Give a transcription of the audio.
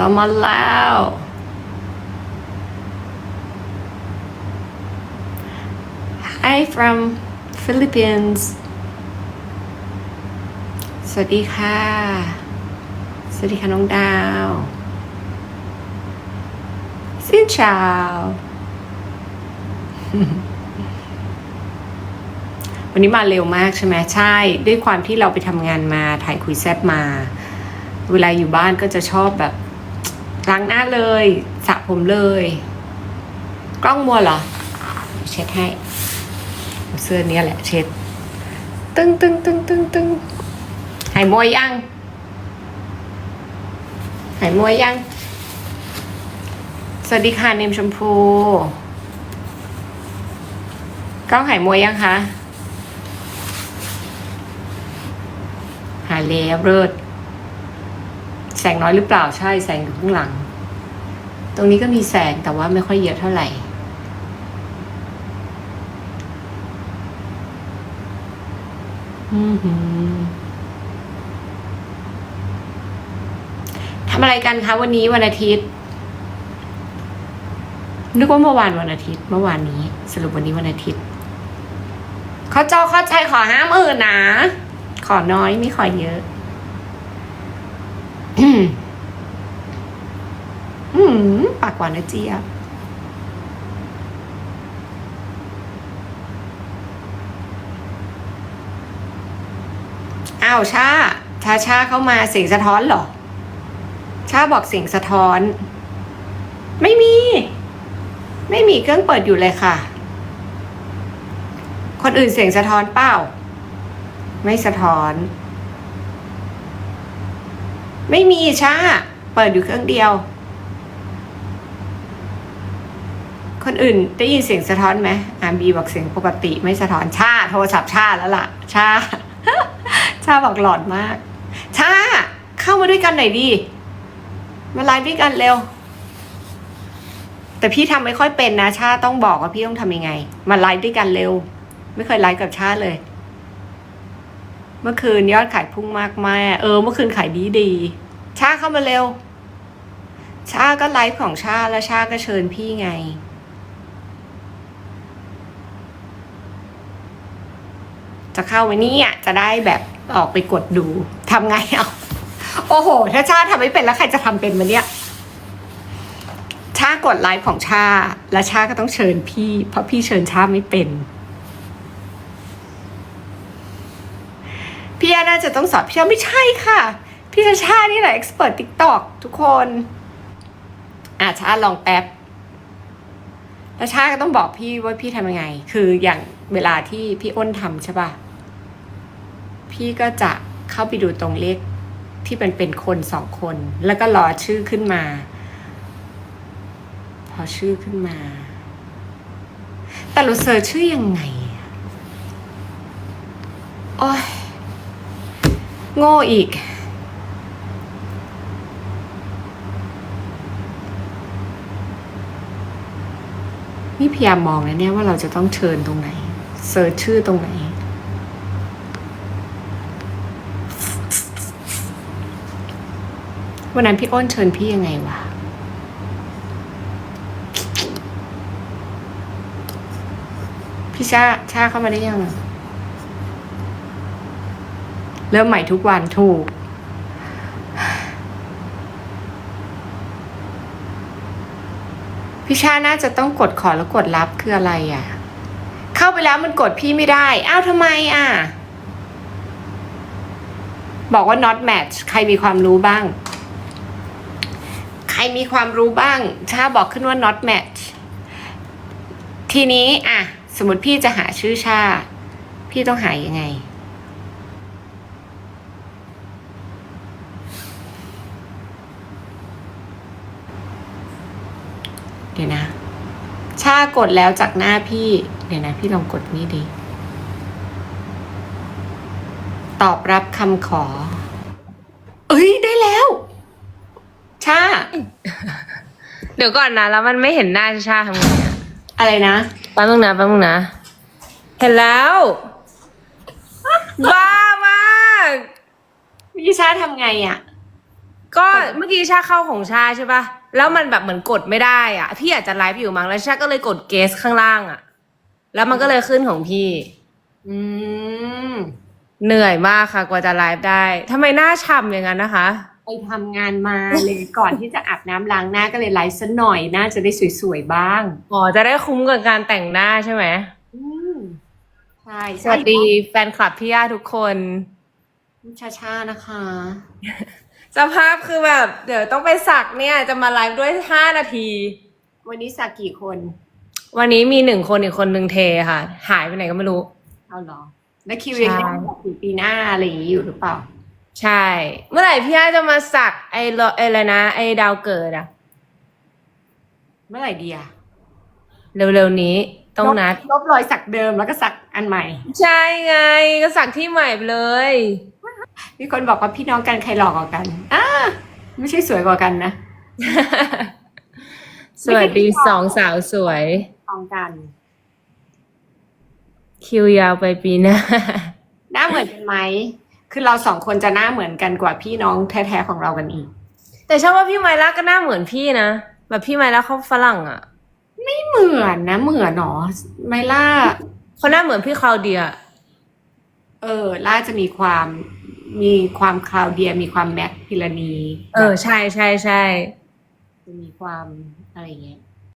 ต่อมาแล้ว Hi from Philippines สวัสดีค่ะ สวัสดีค่ะน้องดาวซินชาววันนี้มาเร็วมากใช่ไหมใช่ ด้วยความที่เราไปทำงานมาถ่ายคุยแซบมา เวลาอยู่บ้านก็จะชอบแบบ ล้างหน้าเลยสระผมเลย กล้องมัวเหรอ เช็ดให้ เสื้อเนี้ยแหละเช็ด ตึ้งตึ้งตึ้งตึ้งตึ้งหายมวยยัง หายมวยยัง สวัสดีค่ะเนมชมพูกล้องหายมวยยังคะ หายแล้วเลิศ งน้อยหรือเปล่าใช่แสงอยู่ข้างหลัง ตรงนี้ก็มีแสงแต่ว่าไม่ค่อยเยอะเท่าไหร่ทำอะไรกันคะวันนี้วันอาทิตย์นึกว่าเมื่อวานวันอาทิตย์ เมื่อวานนี้ สรุปวันนี้วันอาทิตย์เขาจอเข้าใจขอห้าหมื่นนะ ขอน้อยไม่ขอเยอะ อืมอืมปากหวานนะเจี๊ยบอ้าวชาชาชาเข้ามาเสียงสะท้อนเหรอ ชาบอกเสียงสะท้อน ไม่มี ไม่มีเครื่องเปิดอยู่เลยค่ะ คนอื่นเสียงสะท้อนเปล่า ไม่สะท้อน ไม่มีชาเปิดอยู่เครื่องเดียว คนอื่นได้ยินเสียงสะท้อนไหมอาบีบอกเสียงปกติไม่สะท้อนชาโทรศัพท์ชาแล้วล่ะ ชา ชาบอกหลอนมาก ชา เข้ามาด้วยกันหน่อยดิมาไลฟ์ด้วยกันเร็ว แต่พี่ทำไม่ค่อยเป็นนะชาต้องบอกว่าพี่ต้องทำยังไง มาไลฟ์ด้วยกันเร็ว ไม่เคยไลฟ์กับชาเลยเมื่อคืนยอดขายพุ่งมากแม่เออ เมื่อคืนขายดีดี ชาเข้ามาเร็ว ชาก็ไลฟ์ของชาแล้วชาก็เชิญพี่ไง จะเข้าไหมเนี่ยจะได้แบบออกไปกดดูทำไงเอาโอ้โห ถ้าชาทำไม่เป็นแล้วใครจะทำเป็นมาเนี่ยชากดไลฟ์ของชา แล้วชาก็ต้องเชิญพี่ เพราะพี่เชิญชาไม่เป็นพี่ยน่าจะต้องสอนพี่ชาไม่ใช่ค่ะ พี่ชาชานี่แหละเอ็กซ์เพรสติ๊กตอกทุกคนอะชาลองแป๊บแล้วชาก็ต้องบอกพี่ว่าพี่ทำยังไง คืออย่างเวลาที่พี่อ้นทำใช่ป่ะพี่ก็จะเข้าไปดูตรงเลขที่มันเป็นคนสองคน แล้วก็รอชื่อขึ้นมา พอชื่อขึ้นมา แต่เราเซิร์ชชื่อยังไงอะโอ้ยโง่อีก นี่พยายามมองนะเนี่ยว่าเราจะต้องเชิญตรงไหนเซิร์ชชื่อตรงไหน วันนั้นพี่อ้นเชิญพี่ยังไงวะพี่ชาชาเข้ามาได้ยังเริ่มใหม่ทุกวันถูก พี่ชาน่าจะต้องกดขอแล้วกดรับคืออะไรอะ เข้าไปแล้วมันกดพี่ไม่ได้ อ้าวทำไมอะ บอกว่า not match ใครมีความรู้บ้าง ใครมีความรู้บ้าง ชาบอกขึ้นว่า not match ทีนี้อะ สมมติพี่จะหาชื่อชา พี่ต้องหายังไง เดี๋ยวนะ ชากดแล้วจากหน้าพี่ เดี๋ยวนะ พี่ลองกดนี่ดิตอบรับคำขอ เอ้ยได้แล้ว ชา เดี๋ยวก่อนนะ แล้วมันไม่เห็นหน้าชาชาทำไงอะอะไรนะ แป๊บนึงนะแป๊บนึงนะ เห็นแล้ว บ้ามาก พี่ชาทำไงอะ่ะ ก็เมื่อกี้ชาเข้าของชาใช่ปะ แล้วมันแบบเหมือนกดไม่ได้อะ พี่อาจจะไลฟ์อยู่มั้งแล้วชาก็เลยกดเกสข้างล่างอะ แล้วมันก็เลยขึ้นของพี่ อืมเหนื่อยมากค่ะ กว่าจะไลฟ์ได้ทำไมหน้าฉ่ำอย่างนั้นนะคะ ไปทำงานมาเลยก่อนที่จะอาบน้ำล้างหน้าก็เลยไลฟ์ซะหน่อยน่าจะได้สวยๆบ้าง อ๋อจะได้คุ้มกับการแต่งหน้าใช่ไหมอืมใช่สวัสดีแฟนคลับพี่ย่าทุกคน ชาชาๆนะคะ สภาพคือแบบ เดี๋ยวต้องไปสักเนี่ย จะมาไลฟ์ด้วยห้านาที วันนี้สักกี่คน วันนี้มีหนึ่งคนอีกคนหนึ่งเทค่ะ หายไปไหนก็ไม่รู้ เอาเหรอ แล้วคิวยังใช่ได้สักถึงปีหน้าอะไรอย่างนี้อยู่หรือเปล่า ใช่ เมื่อไหร่พี่ย่าจะมาสักไอ้โลไอ้อะไรนะ ไอ้ดาวเกิดอะเมื่อไหร่ดีอะเร็วๆนี้ต้องนัด ลบรอยสักเดิมแล้วก็สักอันใหม่ ใช่ไง ก็สักที่ใหม่ไปเลย มีคนบอกว่าพี่น้องกันใครหลอกกว่ากันอ่าไม่ใช่สวยกว่ากันนะ สวัสดีสองสาวสวยทองกัน คิวยาวไปปีหน้า หน้าเหมือนกันไหม คือเราสองคนจะหน้าเหมือนกันกว่าพี่น้องแท้ๆของเรากันอีก แต่ชอบว่าพี่ไมล่าก็หน้าเหมือนพี่นะ แบบพี่ไมล่าเขาฝรั่งอะไม่เหมือนนะ เหมือนหนอไมล่าเขาหน้าเหมือนพี่คลาวเดีย เออ ล่าจะมีความ มีความคลาวเดียมีความแม็กพิลานีเออ ใช่ใช่ใช่จะมีความอะไรอย่างเงี้ย